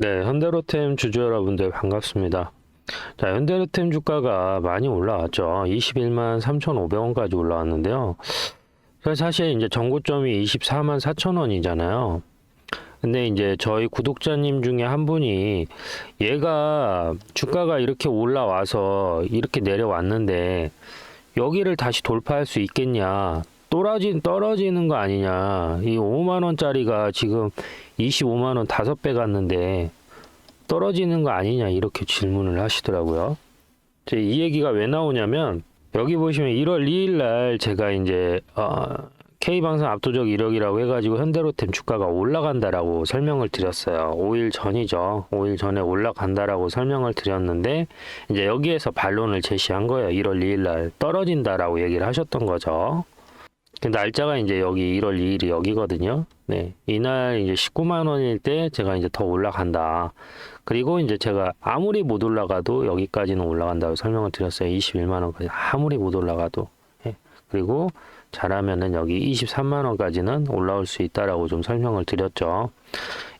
네, 현대로템 주주 여러분들 반갑습니다. 자, 현대로템 주가가 많이 올라왔죠. 21만 3,500원까지 올라왔는데요. 사실 이제 정고점이 24만 4천 원이잖아요. 근데 이제 저희 구독자님 중에 한 분이 얘가 주가가 이렇게 올라와서 이렇게 내려왔는데 여기를 다시 돌파할 수 있겠냐? 떨어진 떨어지는 거 아니냐? 이 5만 원짜리가 지금 25만 원 다섯 배 갔는데 떨어지는 거 아니냐 이렇게 질문을 하시더라고요. 이 얘기가 왜 나오냐면 여기 보시면 1월 2일 날 제가 이제 어, K방송 압도적 이력이라고 해가지고 현대로템 주가가 올라간다라고 설명을 드렸어요. 5일 전이죠. 5일 전에 올라간다라고 설명을 드렸는데 이제 여기에서 반론을 제시한 거예요. 1월 2일 날 떨어진다라고 얘기를 하셨던 거죠. 그 날짜가 이제 여기 1월 2일이 여기거든요. 네. 이날 이제 19만 원일 때 제가 이제 더 올라간다. 그리고 이제 제가 아무리 못 올라가도 여기까지는 올라간다고 설명을 드렸어요. 21만 원까지 아무리 못 올라가도. 예. 그리고 잘하면은 여기 23만 원까지는 올라올 수 있다라고 좀 설명을 드렸죠.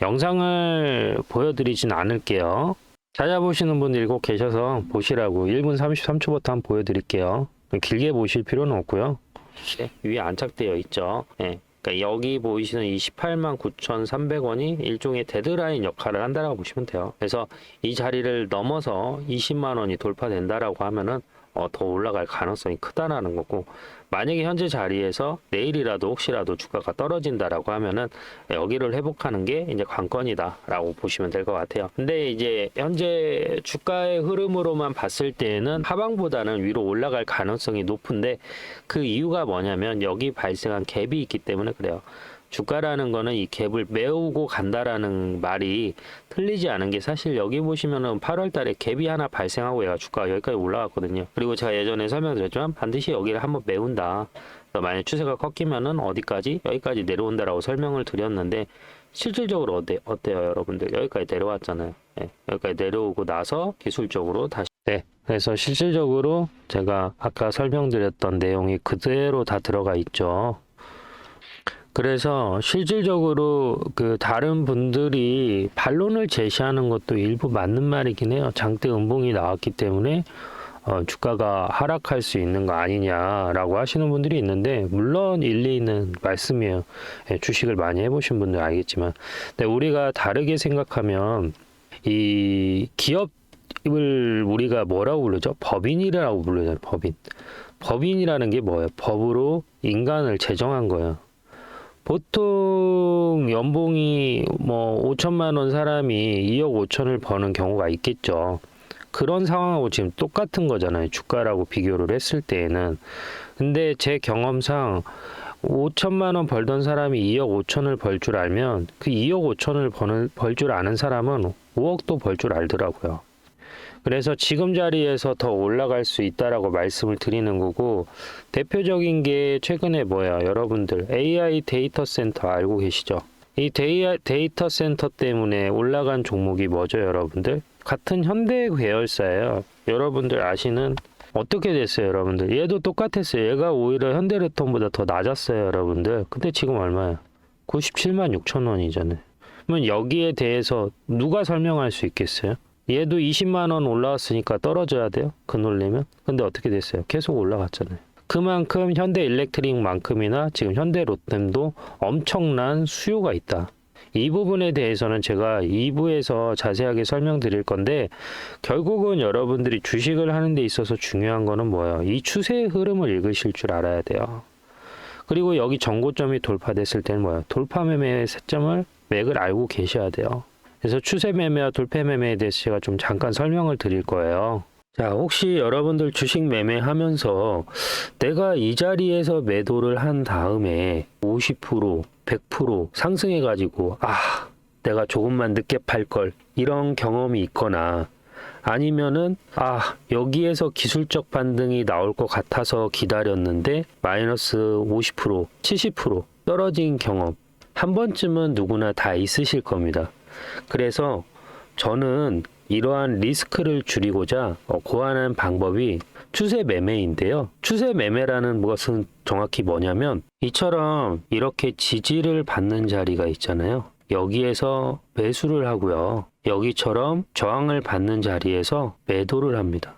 영상을 보여드리진 않을게요. 찾아보시는 분들이 꼭 계셔서 보시라고 1분 33초부터 한번 보여드릴게요. 길게 보실 필요는 없고요. 네, 위에 안착되어 있죠. 예. 그러니까 여기 보이시는 이 18만 9,300원이 일종의 데드라인 역할을 한다라고 보시면 돼요. 그래서 이 자리를 넘어서 20만 원이 돌파된다라고 하면은 어, 더 올라갈 가능성이 크다라는 거고 만약에 현재 자리에서 내일이라도 혹시라도 주가가 떨어진다라고 하면은 여기를 회복하는 게 이제 관건이다라고 보시면 될 것 같아요. 근데 이제 현재 주가의 흐름으로만 봤을 때는 하방보다는 위로 올라갈 가능성이 높은데 그 이유가 뭐냐면 여기 발생한 갭이 있기 때문에 그래요. 주가라는 거는 이 갭을 메우고 간다라는 말이 틀리지 않은 게 사실 여기 보시면은 8월 달에 갭이 하나 발생하고 얘가 주가가 여기까지 올라갔거든요. 그리고 제가 예전에 설명드렸지만 반드시 여기를 한번 메운다. 만약 추세가 꺾이면은 어디까지? 여기까지 내려온다라고 설명을 드렸는데 실질적으로 어때, 어때요 여러분들? 여기까지 내려왔잖아요. 네, 여기까지 내려오고 나서 기술적으로 다시 네, 그래서 실질적으로 제가 아까 설명드렸던 내용이 그대로 다 들어가 있죠. 그래서 실질적으로 그 다른 분들이 반론을 제시하는 것도 일부 맞는 말이긴 해요. 장대 음봉이 나왔기 때문에 어, 주가가 하락할 수 있는 거 아니냐라고 하시는 분들이 있는데 물론 일리 있는 말씀이에요. 예, 주식을 많이 해보신 분들 알겠지만, 근데 우리가 다르게 생각하면 이 기업을 우리가 뭐라고 부르죠? 법인이라고 부르잖아요. 법인. 법인이라는 게 뭐예요? 법으로 인간을 제정한 거예요. 보통 연봉이 뭐 5천만 원 사람이 2억 5천을 버는 경우가 있겠죠. 그런 상황하고 지금 똑같은 거잖아요. 주가라고 비교를 했을 때에는. 근데 제 경험상 5천만 원 벌던 사람이 2억 5천을 벌 줄 알면 그 2억 5천을 버는 벌 줄 아는 사람은 5억도 벌 줄 알더라고요. 그래서 지금 자리에서 더 올라갈 수 있다라고 말씀을 드리는 거고 대표적인 게 최근에 뭐야 여러분들 AI 데이터 센터 알고 계시죠? 이 데이, 데이터 센터 때문에 올라간 종목이 뭐죠 여러분들? 같은 현대 계열사예요. 여러분들 아시는 어떻게 됐어요 여러분들? 얘도 똑같았어요. 얘가 오히려 현대레톤보다 더 낮았어요 여러분들. 근데 지금 얼마야? 97만 6천 원이잖아요. 그러면 여기에 대해서 누가 설명할 수 있겠어요? 얘도 20만 원 올라왔으니까 떨어져야 돼요. 그 논리면. 근데 어떻게 됐어요? 계속 올라갔잖아요. 그만큼 현대 일렉트릭만큼이나 지금 현대 롯데도 엄청난 수요가 있다. 이 부분에 대해서는 제가 2부에서 자세하게 설명드릴 건데 결국은 여러분들이 주식을 하는 데 있어서 중요한 거는 뭐예요? 이 추세의 흐름을 읽으실 줄 알아야 돼요. 그리고 여기 정고점이 돌파됐을 때는 뭐예요? 돌파 매매의 세점을 맥을 알고 계셔야 돼요. 그래서 추세 매매와 돌파 매매에 대해서 제가 좀 잠깐 설명을 드릴 거예요. 자, 혹시 여러분들 주식 매매하면서 내가 이 자리에서 매도를 한 다음에 50%, 100% 상승해 가지고, 아, 내가 조금만 늦게 팔 걸, 이런 경험이 있거나, 아니면은, 아, 여기에서 기술적 반등이 나올 것 같아서 기다렸는데, 마이너스 50%, 70% 떨어진 경험, 한 번쯤은 누구나 다 있으실 겁니다. 그래서 저는 이러한 리스크를 줄이고자 어, 고안한 방법이 추세 매매인데요. 추세 매매라는 것은 정확히 뭐냐면 이처럼 이렇게 지지를 받는 자리가 있잖아요. 여기에서 매수를 하고요. 여기처럼 저항을 받는 자리에서 매도를 합니다.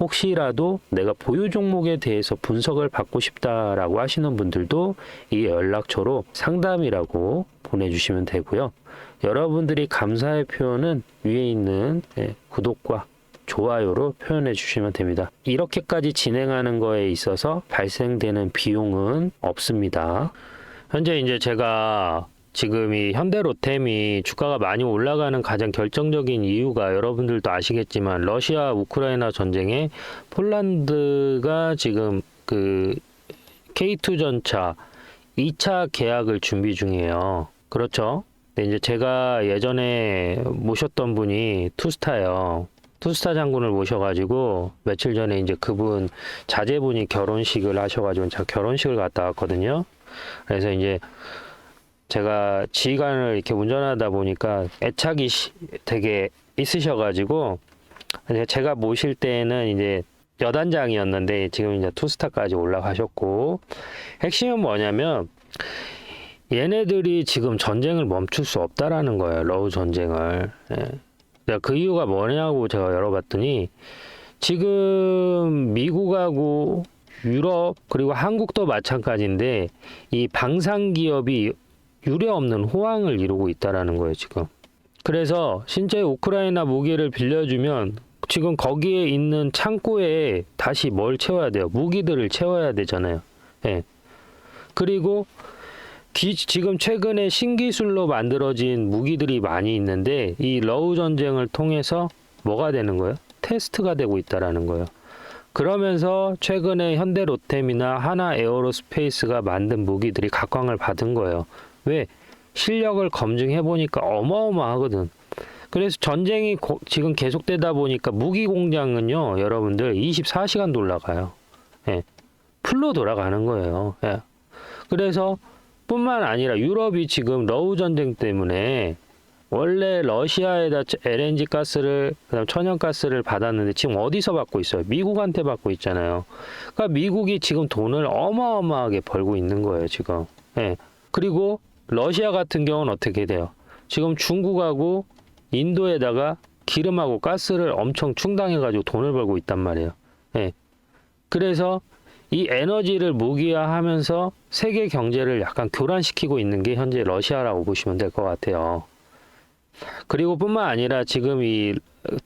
혹시라도 내가 보유 종목에 대해서 분석을 받고 싶다라고 하시는 분들도 이 연락처로 상담이라고 보내주시면 되고요. 여러분들이 감사의 표현은 위에 있는 예, 구독과 좋아요로 표현해 주시면 됩니다. 이렇게까지 진행하는 거에 있어서 발생되는 비용은 없습니다. 현재 이제 제가 지금 이 현대로템이 주가가 많이 올라가는 가장 결정적인 이유가 여러분들도 아시겠지만 러시아 우크라이나 전쟁에 폴란드가 지금 그 K2 전차 2차 계약을 준비 중이에요. 그렇죠? 근데 이제 제가 예전에 모셨던 분이 투스타예요. 투스타 장군을 모셔가지고 며칠 전에 이제 그분 자제분이 결혼식을 하셔가지고 제가 결혼식을 갔다 왔거든요. 그래서 이제 제가 지휘관을 이렇게 운전하다 보니까 애착이 시- 되게 있으셔가지고 제가 모실 때는 이제 여단장이었는데 지금 이제 투스타까지 올라가셨고 핵심은 뭐냐면 얘네들이 지금 전쟁을 멈출 수 없다라는 거예요. 러우 전쟁을. 예. 내가 그 이유가 뭐냐고 제가 열어봤더니 지금 미국하고 유럽 그리고 한국도 마찬가지인데 이 방산 기업이 유례 없는 호황을 이루고 있다라는 거예요 지금. 그래서 실제 우크라이나 무기를 빌려주면 지금 거기에 있는 창고에 다시 뭘 채워야 돼요? 무기들을 채워야 되잖아요. 예. 그리고 기- 지금 최근에 신기술로 만들어진 무기들이 많이 있는데 이 러우 전쟁을 통해서 뭐가 되는 거예요? 테스트가 되고 있다라는 거예요. 그러면서 최근에 현대 로템이나 하나 에어로스페이스가 만든 무기들이 각광을 받은 거예요. 왜? 실력을 검증해 보니까 어마어마하거든. 그래서 전쟁이 고- 지금 계속되다 보니까 무기 공장은요, 여러분들 24시간 돌아가요. 예. 풀로 돌아가는 거예요. 예. 그래서 뿐만 아니라 유럽이 지금 러우 전쟁 때문에 원래 러시아에다 LNG 가스를 그다음 천연 가스를 받았는데 지금 어디서 받고 있어요? 미국한테 받고 있잖아요. 그러니까 미국이 지금 돈을 어마어마하게 벌고 있는 거예요, 지금. 예. 그리고 러시아 같은 경우는 어떻게 돼요? 지금 중국하고 인도에다가 기름하고 가스를 엄청 충당해가지고 돈을 벌고 있단 말이에요. 예. 그래서 이 에너지를 무기화하면서 세계 경제를 약간 교란시키고 있는 게 현재 러시아라고 보시면 될 것 같아요. 그리고 뿐만 아니라 지금 이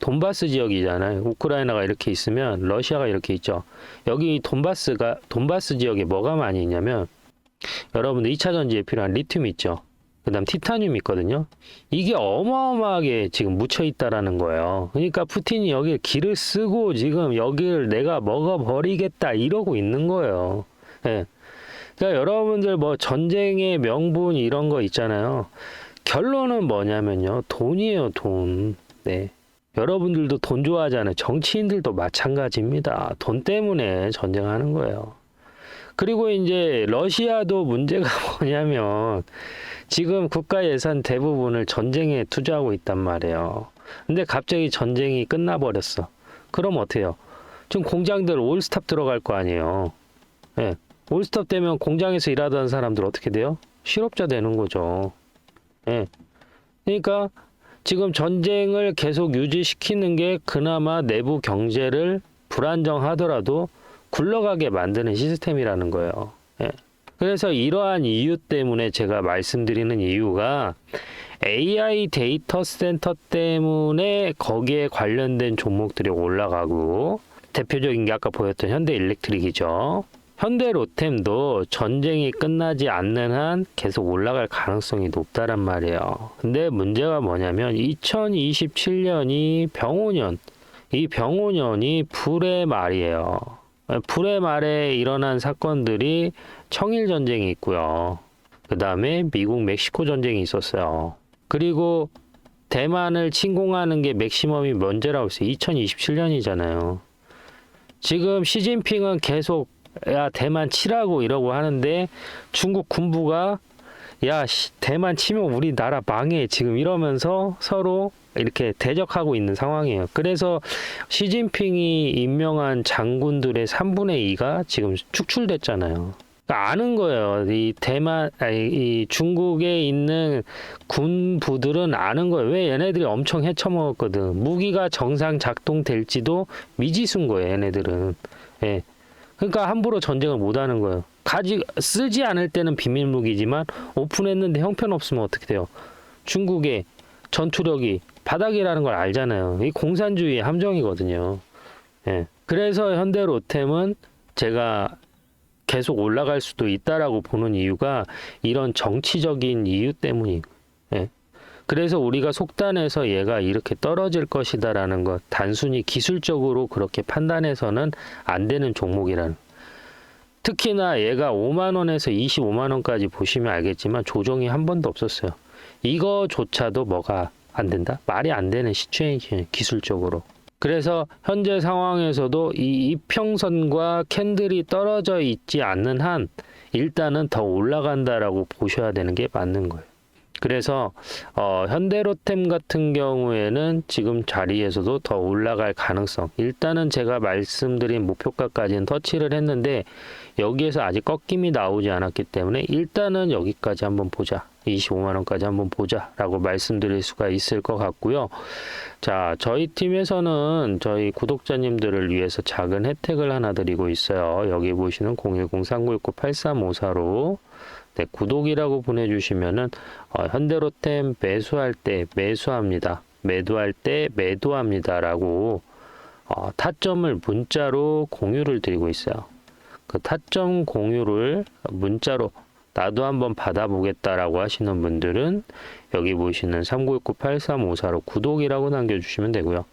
돈바스 지역이잖아요. 우크라이나가 이렇게 있으면 러시아가 이렇게 있죠. 여기 이 돈바스가 돈바스 지역에 뭐가 많이 있냐면 여러분들 2차 전지에 필요한 리튬 있죠. 그 다음 티타늄 있거든요. 이게 어마어마하게 지금 묻혀 있다라는 거예요. 그러니까 푸틴이 여기 길을 쓰고 지금 여기를 내가 먹어 버리겠다 이러고 있는 거예요. 예. 그러니까 여러분들 뭐 전쟁의 명분 이런 거 있잖아요. 결론은 뭐냐면요. 돈이에요, 돈. 네. 여러분들도 돈 좋아하잖아요. 정치인들도 마찬가지입니다. 돈 때문에 전쟁하는 거예요. 그리고 이제 러시아도 문제가 뭐냐면 지금 국가 예산 대부분을 전쟁에 투자하고 있단 말이에요. 근데 갑자기 전쟁이 끝나버렸어. 그럼 어때요? 지금 공장들 올스탑 들어갈 거 아니에요. 예. 올스탑 되면 공장에서 일하던 사람들 어떻게 돼요? 실업자 되는 거죠. 예. 그러니까 지금 전쟁을 계속 유지시키는 게 그나마 내부 경제를 불안정하더라도 굴러가게 만드는 시스템이라는 거예요. 예. 그래서 이러한 이유 때문에 제가 말씀드리는 이유가 AI 데이터 센터 때문에 거기에 관련된 종목들이 올라가고 대표적인 게 아까 보였던 현대 일렉트릭이죠. 현대 로템도 전쟁이 끝나지 않는 한 계속 올라갈 가능성이 높다란 말이에요. 근데 문제가 뭐냐면 2027년이 병오년, 이 병오년이 불의 말이에요. 불의 말에 일어난 사건들이 청일 전쟁이 있고요. 그 다음에 미국 멕시코 전쟁이 있었어요. 그리고 대만을 침공하는 게 맥시멈이 언제라고 했어요? 2027년이잖아요. 지금 시진핑은 계속 야 대만 치라고 이러고 하는데 중국 군부가 야 씨, 대만 치면 우리나라 망해 지금 이러면서 서로 이렇게 대적하고 있는 상황이에요. 그래서 시진핑이 임명한 장군들의 3분의 2가 지금 축출됐잖아요. 그러니까 아는 거예요. 이 대만, 아니, 이 중국에 있는 군부들은 아는 거예요. 왜 얘네들이 엄청 헤쳐먹었거든. 무기가 정상 작동될지도 미지수인 거예요. 얘네들은. 예. 그러니까 함부로 전쟁을 못 하는 거예요. 가지 쓰지 않을 때는 비밀 무기지만 오픈했는데 형편없으면 어떻게 돼요? 중국의 전투력이 바닥이라는 걸 알잖아요. 이 공산주의의 함정이거든요. 예. 그래서 현대 로템은 제가 계속 올라갈 수도 있다라고 보는 이유가 이런 정치적인 이유 때문이. 예. 그래서 우리가 속단해서 얘가 이렇게 떨어질 것이다 라는 것 단순히 기술적으로 그렇게 판단해서는 안 되는 종목이라는. 특히나 얘가 5만 원에서 25만 원까지 보시면 알겠지만 조정이 한 번도 없었어요. 이거조차도 뭐가 안 된다? 말이 안 되는 시츄에이션 기술적으로. 그래서 현재 상황에서도 이 이평선과 캔들이 떨어져 있지 않는 한 일단은 더 올라간다라고 보셔야 되는 게 맞는 거예요. 그래서 어, 현대로템 같은 경우에는 지금 자리에서도 더 올라갈 가능성. 일단은 제가 말씀드린 목표가까지는 터치를 했는데 여기에서 아직 꺾임이 나오지 않았기 때문에 일단은 여기까지 한번 보자. 25만 원까지 한번 보자 라고 말씀드릴 수가 있을 것 같고요. 자, 저희 팀에서는 저희 구독자님들을 위해서 작은 혜택을 하나 드리고 있어요. 여기 보시는 010-3919-8354로 네, 구독이라고 보내주시면은 어, 현대로템 매수할 때 매수합니다. 매도할 때 매도합니다라고 어, 타점을 문자로 공유를 드리고 있어요. 그 타점 공유를 문자로 나도 한번 받아보겠다라고 하시는 분들은 여기 보시는 3919-8354로 구독이라고 남겨주시면 되고요.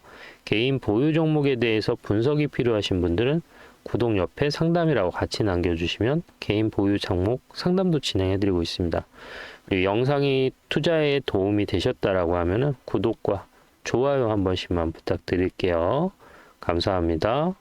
개인 보유 종목에 대해서 분석이 필요하신 분들은 구독 옆에 상담이라고 같이 남겨주시면 개인 보유 종목 상담도 진행해드리고 있습니다. 그리고 영상이 투자에 도움이 되셨다라고 하면은 구독과 좋아요 한 번씩만 부탁드릴게요. 감사합니다.